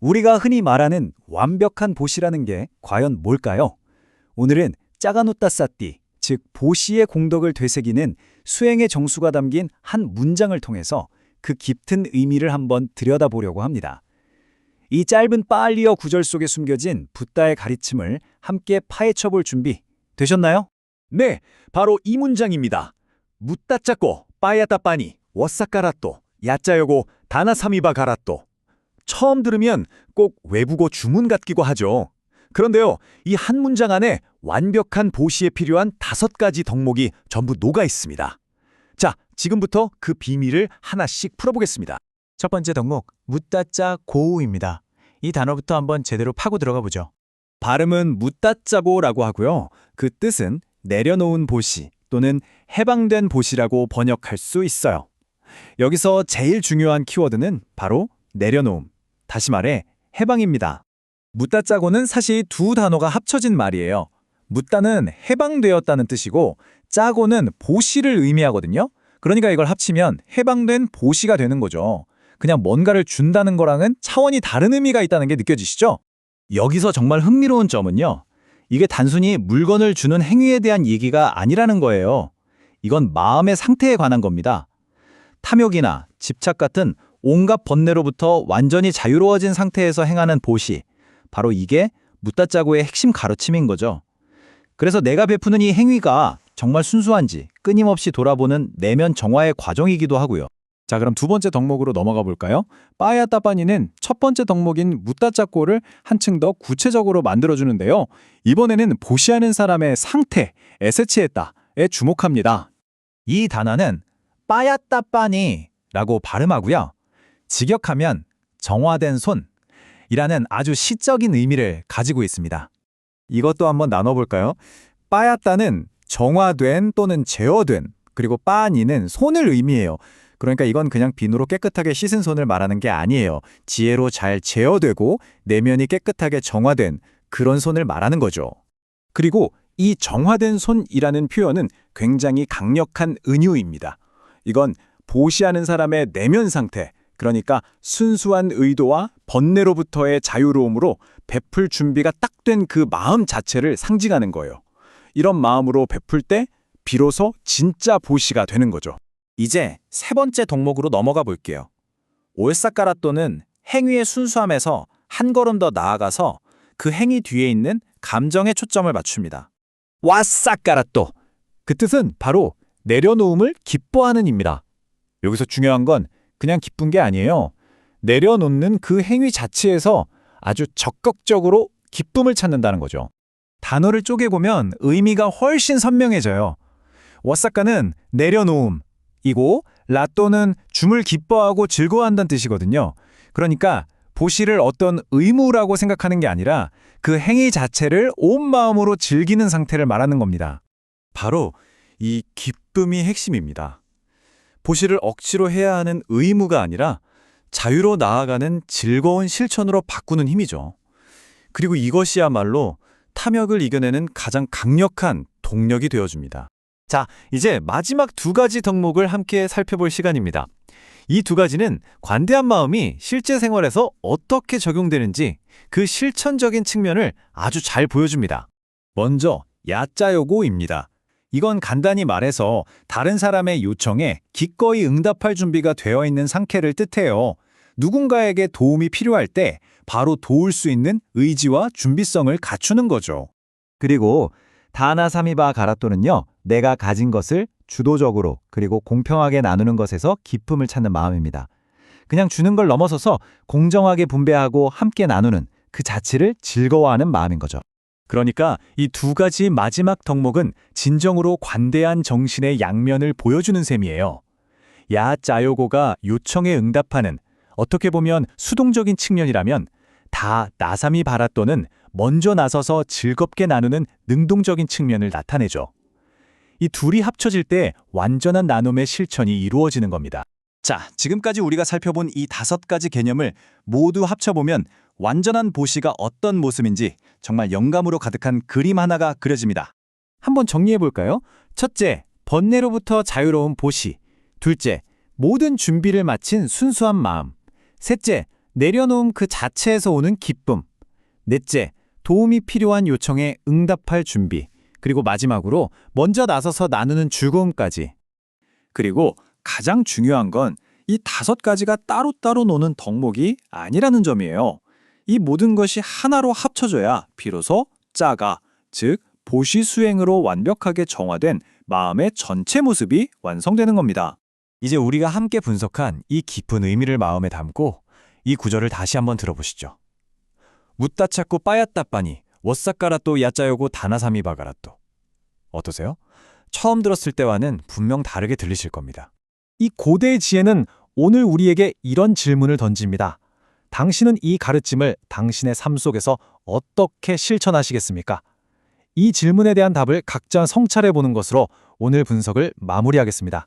우리가 흔히 말하는 완벽한 보시라는 게 과연 뭘까요? 오늘은 짜가노타 사띠, 즉 보시의 공덕을 되새기는 수행의 정수가 담긴 한 문장을 통해서 그 깊은 의미를 한번 들여다보려고 합니다. 이 짧은 빨리어 구절 속에 숨겨진 붓다의 가르침을 함께 파헤쳐 볼 준비 되셨나요? 네, 바로 이 문장입니다. 묻다짜꼬 빠야따 빠니 워사까라또 야짜요고 다나사미바 가라또 처음 들으면 꼭 외국어 주문 같기도 하죠. 그런데요, 이 한 문장 안에 완벽한 보시에 필요한 다섯 가지 덕목이 전부 녹아 있습니다. 자, 지금부터 그 비밀을 하나씩 풀어보겠습니다. 첫 번째 덕목, 묻다짜 고우입니다. 이 단어부터 한번 제대로 파고 들어가 보죠. 발음은 묻다짜고라고 하고요. 그 뜻은 내려놓은 보시 또는 해방된 보시라고 번역할 수 있어요. 여기서 제일 중요한 키워드는 바로 내려놓음, 다시 말해 해방입니다. 묻다짜고는 사실 두 단어가 합쳐진 말이에요. 묻다는 해방되었다는 뜻이고 짜고는 보시를 의미하거든요. 그러니까 이걸 합치면 해방된 보시가 되는 거죠. 그냥 뭔가를 준다는 거랑은 차원이 다른 의미가 있다는 게 느껴지시죠? 여기서 정말 흥미로운 점은요. 이게 단순히 물건을 주는 행위에 대한 얘기가 아니라는 거예요. 이건 마음의 상태에 관한 겁니다. 탐욕이나 집착 같은 온갖 번뇌로부터 완전히 자유로워진 상태에서 행하는 보시. 바로 이게 무따짜고의 핵심 가르침인 거죠. 그래서 내가 베푸는 이 행위가 정말 순수한지 끊임없이 돌아보는 내면 정화의 과정이기도 하고요. 자, 그럼 두 번째 덕목으로 넘어가 볼까요? 빠야 따빠니는 첫 번째 덕목인 무따짜꼬를 한층 더 구체적으로 만들어주는데요. 이번에는 보시하는 사람의 상태, 에세치했다에 주목합니다. 이 단어는 빠야 따빠니라고 발음하고요. 직역하면 정화된 손이라는 아주 시적인 의미를 가지고 있습니다. 이것도 한번 나눠볼까요? 빠야따는 정화된 또는 제어된, 그리고 빠니는 손을 의미해요. 그러니까 이건 그냥 비누로 깨끗하게 씻은 손을 말하는 게 아니에요. 지혜로 잘 제어되고 내면이 깨끗하게 정화된 그런 손을 말하는 거죠. 그리고 이 정화된 손이라는 표현은 굉장히 강력한 은유입니다. 이건 보시하는 사람의 내면 상태, 그러니까 순수한 의도와 번뇌로부터의 자유로움으로 베풀 준비가 딱 된 그 마음 자체를 상징하는 거예요. 이런 마음으로 베풀 때 비로소 진짜 보시가 되는 거죠. 이제 세 번째 덕목으로 넘어가 볼게요. 올사까라또는 행위의 순수함에서 한 걸음 더 나아가서 그 행위 뒤에 있는 감정에 초점을 맞춥니다. 와싸까라또 그 뜻은 바로 내려놓음을 기뻐하는 입니다. 여기서 중요한 건 그냥 기쁜 게 아니에요. 내려놓는 그 행위 자체에서 아주 적극적으로 기쁨을 찾는다는 거죠. 단어를 쪼개보면 의미가 훨씬 선명해져요. 와사카는 내려놓음이고 라또는 줌을 기뻐하고 즐거워한다는 뜻이거든요. 그러니까 보시를 어떤 의무라고 생각하는 게 아니라 그 행위 자체를 온 마음으로 즐기는 상태를 말하는 겁니다. 바로 이 기쁨이 핵심입니다. 보시를 억지로 해야 하는 의무가 아니라 자유로 나아가는 즐거운 실천으로 바꾸는 힘이죠. 그리고 이것이야말로 탐욕을 이겨내는 가장 강력한 동력이 되어줍니다. 자, 이제 마지막 두 가지 덕목을 함께 살펴볼 시간입니다. 이 두 가지는 관대한 마음이 실제 생활에서 어떻게 적용되는지 그 실천적인 측면을 아주 잘 보여줍니다. 먼저, 야짜요고입니다. 이건 간단히 말해서 다른 사람의 요청에 기꺼이 응답할 준비가 되어 있는 상태를 뜻해요. 누군가에게 도움이 필요할 때 바로 도울 수 있는 의지와 준비성을 갖추는 거죠. 그리고 다나사미바 가라토는요. 내가 가진 것을 주도적으로 그리고 공평하게 나누는 것에서 기쁨을 찾는 마음입니다. 그냥 주는 걸 넘어서서 공정하게 분배하고 함께 나누는 그 자체를 즐거워하는 마음인 거죠. 그러니까 이 두 가지 마지막 덕목은 진정으로 관대한 정신의 양면을 보여주는 셈이에요. 야 짜요고가 요청에 응답하는 어떻게 보면 수동적인 측면이라면 다 나사미 바라 또는 먼저 나서서 즐겁게 나누는 능동적인 측면을 나타내죠. 이 둘이 합쳐질 때 완전한 나눔의 실천이 이루어지는 겁니다. 자, 지금까지 우리가 살펴본 이 다섯 가지 개념을 모두 합쳐보면 완전한 보시가 어떤 모습인지 정말 영감으로 가득한 그림 하나가 그려집니다. 한번 정리해 볼까요? 첫째, 번뇌로부터 자유로운 보시. 둘째, 모든 준비를 마친 순수한 마음. 셋째, 내려놓음 그 자체에서 오는 기쁨. 넷째, 도움이 필요한 요청에 응답할 준비. 그리고 마지막으로 먼저 나서서 나누는 즐거움까지. 그리고 가장 중요한 건 이 다섯 가지가 따로따로 노는 덕목이 아니라는 점이에요. 이 모든 것이 하나로 합쳐져야 비로소 짜가, 즉 보시 수행으로 완벽하게 정화된 마음의 전체 모습이 완성되는 겁니다. 이제 우리가 함께 분석한 이 깊은 의미를 마음에 담고 이 구절을 다시 한번 들어보시죠. 묻다 찾고 빠였다 빠니 워사까라또 야짜요고 다나사미 바가라또 어떠세요? 처음 들었을 때와는 분명 다르게 들리실 겁니다. 이 고대의 지혜는 오늘 우리에게 이런 질문을 던집니다. 당신은 이 가르침을 당신의 삶 속에서 어떻게 실천하시겠습니까? 이 질문에 대한 답을 각자 성찰해 보는 것으로 오늘 분석을 마무리하겠습니다.